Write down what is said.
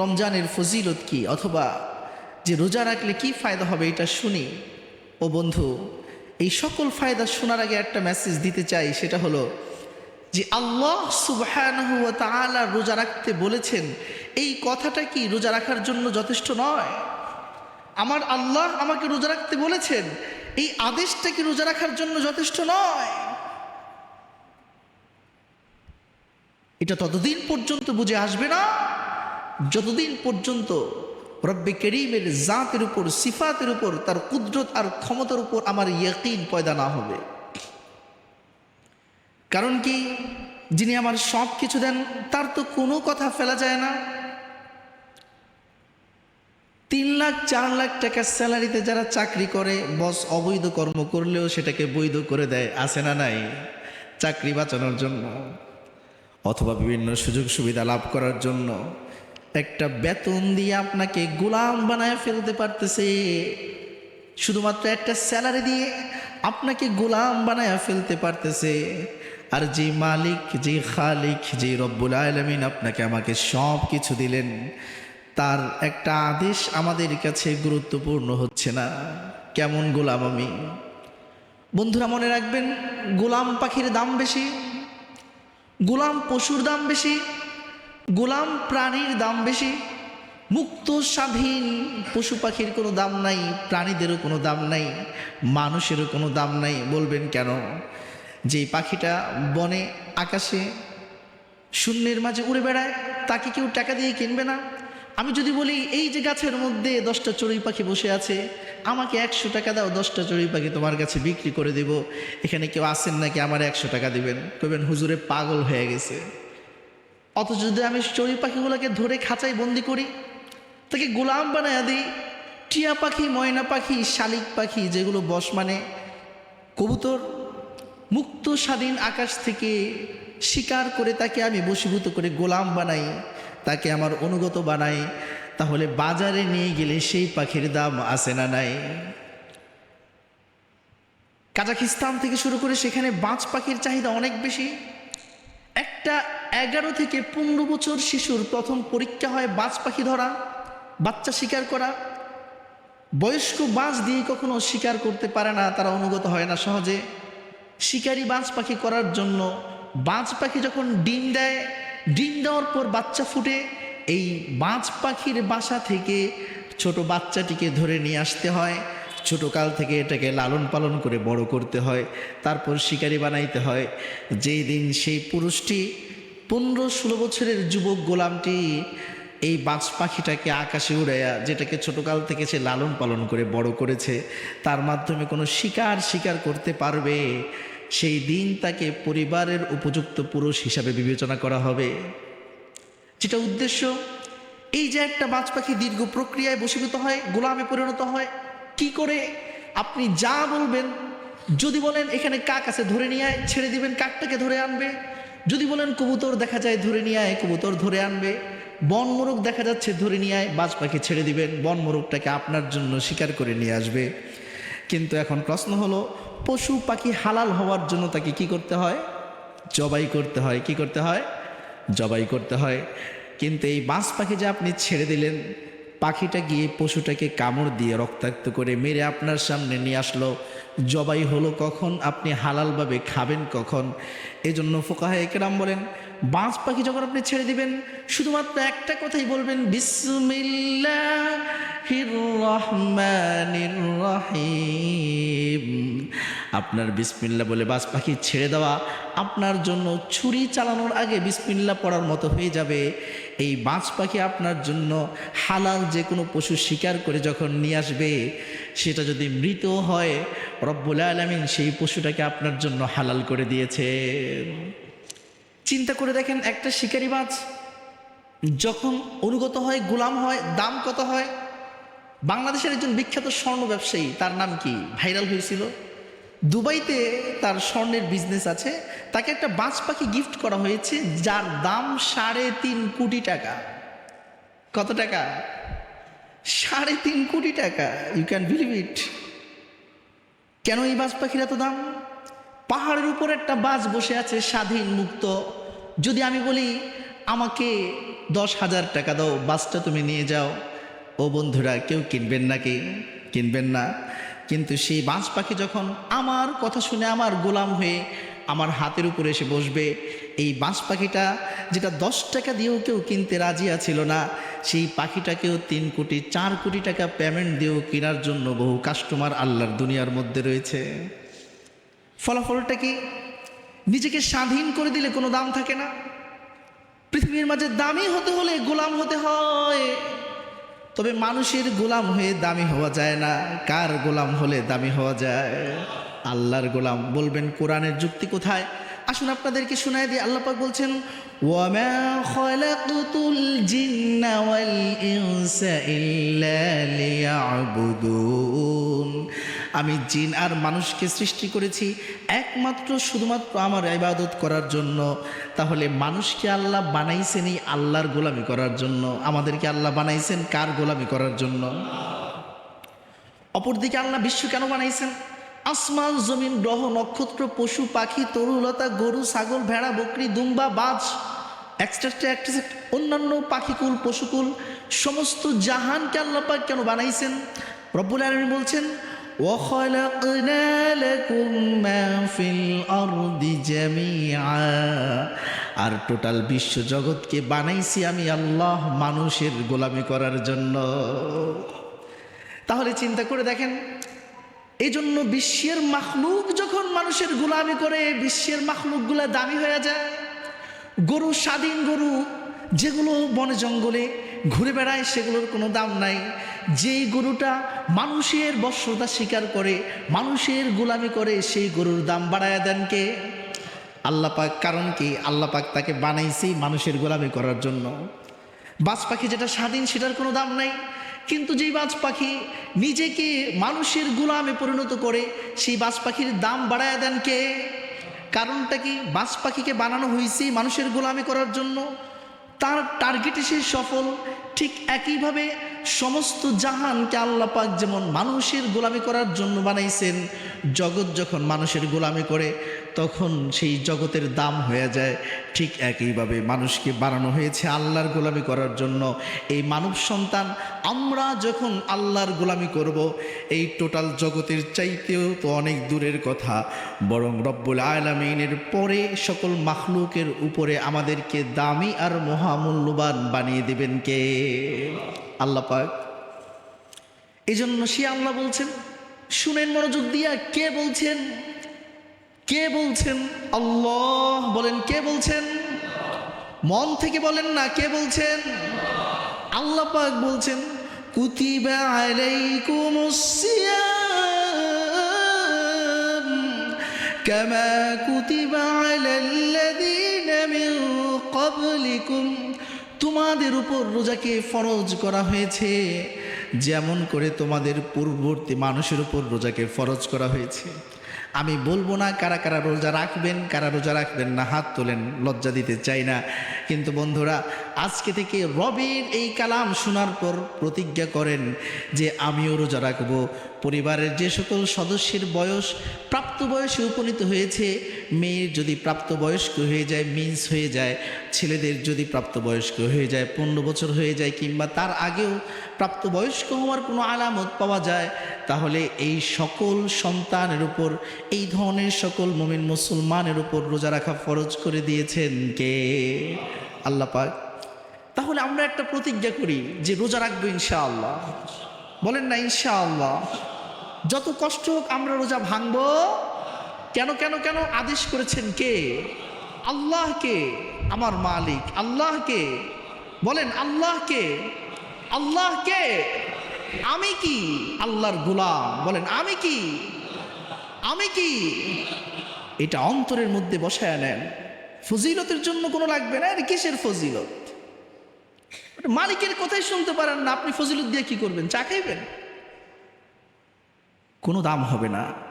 রমজানের ফজিলত কি? অথবা যে রোজা রাখলে কি ফায়দা হবে এটা শুনি। ও বন্ধু, এই সকল ফায়দা শোনার আগে একটা মেসেজ দিতে চাই, সেটা হলো যে আল্লাহ সুবহানাহু রোজা রাখতে বলেছেন, এই কথাটা কি রোজা রাখার জন্য যথেষ্ট নয়? আমার আল্লাহ আমাকে রোজা রাখতে বলেছেন, এই আদেশটা কি রোজা রাখার জন্য যথেষ্ট নয়? এটা ততদিন পর্যন্ত বুঝে আসবে না? যতদিন পর্যন্ত রব্বে করিমের জাতের উপর, সিফাতের উপর, তার কুদরত আর ক্ষমতার উপর আমার ইয়কিন পয়দা না হবে। কারণ কি? যিনি আমার সব কিছু দেন, তার তো কোনো কথা ফেলা যায় না। তিন লাখ, চার লাখ টাকার স্যালারিতে যারা চাকরি করে, বস অবৈধ কর্ম করলেও সেটাকে বৈধ করে দেয় আসে না নাই? চাকরি বাঁচানোর জন্য, অথবা বিভিন্ন সুযোগ সুবিধা লাভ করার জন্য। একটা বেতন দিয়ে আপনাকে গোলাম বানায় ফেলতে পারতেছে। শুধুমাত্র একটা স্যালারি দিয়ে আপনাকে গোলাম বানায় ফেলতে পারতেছে। আর যে মালিক, যে খালিক, যে রব্বুল আলমিন আপনাকে আমাকে সব কিছু দিলেন, তার একটা আদেশ আমাদের কাছে গুরুত্বপূর্ণ হচ্ছে না। কেমন গোলাম আমি? বন্ধুরা, মনে রাখবেন, গোলাম পাখির দাম বেশি, গোলাম পশুর দাম বেশি গোলাম প্রাণীর দাম বেশি, মুক্ত, স্বাধীন পশু পাখির কোনো দাম নাই, প্রাণীদেরও কোনো দাম নাই, মানুষেরও কোনো দাম নাই, বলবেন কেন? যে পাখিটা বনে, আকাশে, শূন্যের মাঝে উড়ে বেড়ায়, তাকে কেউ টাকা দিয়ে কিনবে না? আমি যদি বলি, এই যে গাছের মধ্যে দশটা চড়ুই পাখি বসে আছে, আমাকে একশো টাকা দাও, দশটা চড়ুই পাখি তোমার কাছে বিক্রি করে দেব। এখানে কেউ আসেন নাকি, আমার একশো টাকা দিবেন? কবেন হুজুরে পাগল হয়ে গেছে। অথচ যদি আমি চড়ুই পাখিগুলোকে ধরে খাঁচায় বন্দি করি, তাকে গোলাম বানায় দিই, টিয়া পাখি, ময়না পাখি, শালিক পাখি, যেগুলো বস মানে কবুতর, মুক্ত স্বাধীন আকাশ থেকে শিকার করে তাকে আমি বশীভূত করে গোলাম বানাই, তাকে আমার অনুগত বানাই, তাহলে বাজারে নিয়ে গেলে সেই পাখির দাম আসে না নাই। কাজাকিস্তান থেকে শুরু করে সেখানে বাজ পাখির চাহিদা অনেক বেশি। একটা এগারো থেকে পনেরো বছর শিশুর প্রথম পরীক্ষা হয় বাজ পাখি ধরা, বাচ্চা শিকার করা। বয়স্ক বাজ দিয়ে কখনো শিকার করতে পারে না, তারা অনুগত হয় না সহজে। শিকারি বাজ পাখি করার জন্য বাজ পাখি যখন ডিম দেয়, ডিম দেওয়ার পর বাচ্চা ফুটে, এই বাজ পাখির বাসা থেকে ছোট বাচ্চাটিকে ধরে নিয়ে আসতে হয়। ছোটকাল থেকে এটাকে লালন পালন করে বড় করতে হয়, তারপর শিকারি বানাইতে হয়। যেই দিন সেই পুরুষটি পনেরো ষোলো বছরের যুবক গোলামটি এই বাজ পাখিটাকে আকাশে উড়াইয়া, যেটাকে ছোটকাল থেকে সে লালন পালন করে বড় করেছে, তার মাধ্যমে কোনো শিকার শিকার করতে পারবে। সেই দিন তাকে পরিবারের উপযুক্ত পুরুষ হিসাবে বিবেচনা করা হবে। যেটা উদ্দেশ্য, এই যে একটা বাজ পাখি দীর্ঘ প্রক্রিয়ায় বশীভূত হয়, গোলামে পরিণত হয় কি করে আপনি যা বলবেন? যদি বলেন, এখানে কাক আছে, ধরে নিয়ে আয়। ছেড়ে দিবেন, কাকটাকে ধরে আনবে। যদি বলেন, কবুতর দেখা যায়, ধরে নিয়ে আয়। কবুতর ধরে আনবে। বন মোরগ দেখা যাচ্ছে, ধরে নিয়ে আয়। বাজ পাখি ছেড়ে দিবেন। বন মোরগটাকে আপনার জন্য শিকার করে নিয়ে আসবে। কিন্তু এখন প্রশ্ন হলো, পশু পাখি হালাল হওয়ার জন্য তাকে কি করতে হয়? জবাই করতে হয়। কি করতে হয়? জবাই করতে হয়। কিন্তু এই বাঁশ পাখি যে আপনি ছেড়ে দিলেন পাখিটা গিয়ে পশুটাকে কামড় দিয়ে রক্তাক্ত করে মেরে আপনার সামনে নিয়ে আসলো। জবাই হলো কখন? আপনি হালালভাবে খাবেন কখন? এজন্য জন্য ফোকাহা একরাম বলেন, বাঁশ পাখি যখন আপনি ছেড়ে দিবেন, শুধুমাত্র একটা কথাই বলবেন, বিসমিল্লাহির রহমানির রহিম। আপনার বিসমিল্লা বলে বাস পাখি ছেড়ে দেওয়া আপনার জন্য ছুরি চালানোর আগে বিসমিল্লা পড়ার মতো হয়ে যাবে। এই বাজ পাখি আপনার জন্য হালাল যে কোনো পশু শিকার করে যখন নিয়ে আসবে, সেটা যদি মৃত হয়, রব্বুল আলমিন সেই পশুটাকে আপনার জন্য হালাল করে দিয়েছে। চিন্তা করে দেখেন একটা শিকারি মাছ যখন অনুগত হয়, গোলাম হয়, দাম কত হয়? বাংলাদেশের একজন বিখ্যাত স্বর্ণ ব্যবসায়ী, তার নাম কি? ভাইরাল হয়েছিল? দুবাইতে তার স্বর্ণের বিজনেস আছে। তাকে একটা বাজ পাখি গিফট করা হয়েছে, যার দাম সাড়ে তিন কোটি টাকা। কত টাকা? সাড়ে তিন কোটি টাকা। ইউ ক্যান বিলিভ ইট কেন এই বাজ পাখির এত দাম? পাহাড়ের উপর একটা বাজ বসে আছে স্বাধীন মুক্ত। যদি আমি বলি, আমাকে দশ হাজার টাকা দাও বাসটা তুমি নিয়ে যাও। ও বন্ধুরা, কেউ কিনবেন নাকি? কিনবেন না। কিন্তু সেই বাঁশ পাখি যখন আমার কথা শুনে আমার গোলাম হয়ে আমার হাতের উপরে এসে বসবে, এই বাঁশ পাখিটা যেটা দশ টাকা দিয়েও কেউ কিনতে রাজি আছিল না, সেই পাখিটাকেও তিন কোটি, চার কোটি টাকা পেমেন্ট দিয়েও কেনার জন্য বহু কাস্টমার আল্লাহর দুনিয়ার মধ্যে রয়েছে। ফলাফলটা কি নিজেকে স্বাধীন করে দিলে কোনো দাম থাকে না? পৃথিবীর মাঝে দামি হতে হলে গোলাম হতে হয়। তবে মানুষের গোলাম হয়ে দামি হওয়া যায় না। কার গোলাম হলে দামি হওয়া যায়? আল্লাহর গোলাম। বলবেন, কোরআনের যুক্তি কোথায়? আসুন আপনাদেরকে শোনায় দিয়ে আল্লাপাক বলছেন ইনসা ইল্লা লিয়াবুদুন। আমি জিন আর মানুষকে সৃষ্টি করেছি একমাত্র শুধুমাত্র আমার ইবাদত করার জন্য। তাহলে মানুষকে আল্লাহ বানাইছেন এই আল্লাহর গোলামি করার জন্য। আমাদেরকে আল্লাহ বানাইছেন কার গোলামি করার জন্য? অপরদিকে আল্লাহ বিশ্ব কেন বানাইছেন? আসমান, জমিন, গ্রহ, নক্ষত্র, পশু, পাখি তরুলতা গরু, ছাগল, ভেড়া, বকরি, দুম্বা, বাজ এক্সট্রা অন্যান্য পাখিকুল, পশুকুল, সমস্ত জাহানকে আল্লাহ পাক কেন বানাইছেন? রব্বুল আলমী বলছেন وخلقنا لكم ما في الأرض جميعا আর টোটাল বিশ্ব জগৎকে বানাইছি আমি আল্লাহ মানুষের গোলামি করার জন্য তাহলে চিন্তা করে দেখেন এই জন্য বিশ্বের মাখলুক যখন মানুষের গোলামি করে বিশ্বের মাখলুকগুলো দামি হয়ে যায় গরু স্বাধীন গরু যেগুলো বনে জঙ্গলে ঘুরে বেড়ায়, সেগুলোর কোনো দাম নাই। যেই গরুটা মানুষের বর্ষতা স্বীকার করে, মানুষের গোলামি করে, সেই গরুর দাম বাড়ায় দেন কে? আল্লাহ পাক। কারণ কি? আল্লাহ পাক তাকে বানাইছি মানুষের গোলামি করার জন্য। বাজ পাখি যেটা স্বাধীন, সেটার কোনো দাম নাই। কিন্তু যেই বাজ পাখি নিজেকে মানুষের গোলামে পরিণত করে, সেই বাজ পাখির দাম বাড়ায় দেন কে? কারণটা কি? বাজ পাখিকে বানানো হয়েছে মানুষের গোলামি করার জন্য? তার টার্গেটে সে সফল। ঠিক একইভাবে সমস্ত জাহানকে আল্লাহ পাক যেমন মানুষের গোলামি করার জন্য বানাইছেন, জগৎ যখন মানুষের গোলামি করে তখন সেই জগতের দাম হয়ে যায়। ঠিক একইভাবে মানুষকে বানানো হয়েছে আল্লাহর গোলামি করার জন্য। এই মানব সন্তান আমরা যখন আল্লাহর গোলামি করব, এই টোটাল জগতের চাইতেও তো অনেক দূরের কথা। বরং রব্বুল আলমিনের পরে সকল মাখলুকের উপরে আমাদেরকে দামি আর মহামূল্যবান বানিয়ে দেবেন কে? আল্লাহ পাক। এই জন্য সে আল্লাহ বলছেন, শুনেন মনোযোগ দিয়া কে বলছেন? কে বলছেন? আল্লাহ বলেন, কে বলছেন? মন থেকে বলেন না, কে বলছেন? আল্লাহ পাক বলছেন, কুতিবা আলাইকুমুস সিয়াম কামা কুতিবা আলাল্লাযীনা তোমাদের উপর রোজাকে ফরজ করা হয়েছে, যেমন করে তোমাদের পূর্ববর্তী মানুষের উপর রোজাকে ফরজ করা হয়েছে। আমি বলব না কারা কারা রোজা রাখবেন, কারা রোজা রাখবেন না, হাত তোলেন, লজ্জা দিতে চাই না। কিন্তু বন্ধুরা, আজকে থেকে রবির এই কালাম শোনার পর প্রতিজ্ঞা করেন যে আমিও রোজা রাখব। পরিবারের যে সকল সদস্যের বয়স প্রাপ্ত বয়সে উপনীত হয়েছে, মেয়ের যদি প্রাপ্তবয়স্ক হয়ে যায় মিন্স হয়ে যায়, ছেলেদের যদি প্রাপ্তবয়স্ক হয়ে যায়, পনেরো বছর হয়ে যায়, কিংবা তার আগেও প্রাপ্তবয়স্ক হওয়ার কোনো আলামত পাওয়া যায়, তাহলে এই সকল সন্তানের উপর, এই ধরনের সকল মমিন মুসলমানের উপর রোজা রাখা ফরজ করে দিয়েছেন কে? আল্লাহ পাক। তাহলে আমরা একটা প্রতিজ্ঞা করি যে রোজা রাখব ইনশাআল্লাহ। বলেন না ইনশাআল্লাহ। যত কষ্ট হোক আমরা রোজা ভাঙবো। কেন কেন কেন? আদেশ করেছেন কে? আল্লাহকে, আমার মালিক। আল্লাহকে। বলেন, আল্লাহকে। আল্লাহকে। আমি কি? আল্লাহর গোলাম। বলেন, আমি কি? আমি কি? এটা অন্তরের মধ্যে বসায় নেন। ফজিলতের জন্য কোনো লাগবে না? এটা কিসের ফজিলত? মালিকের কথাই শুনতে পারেন না। আপনি ফজিলত দিয়ে কি করবেন? চা খাইবেন? কোনো দাম হবে না।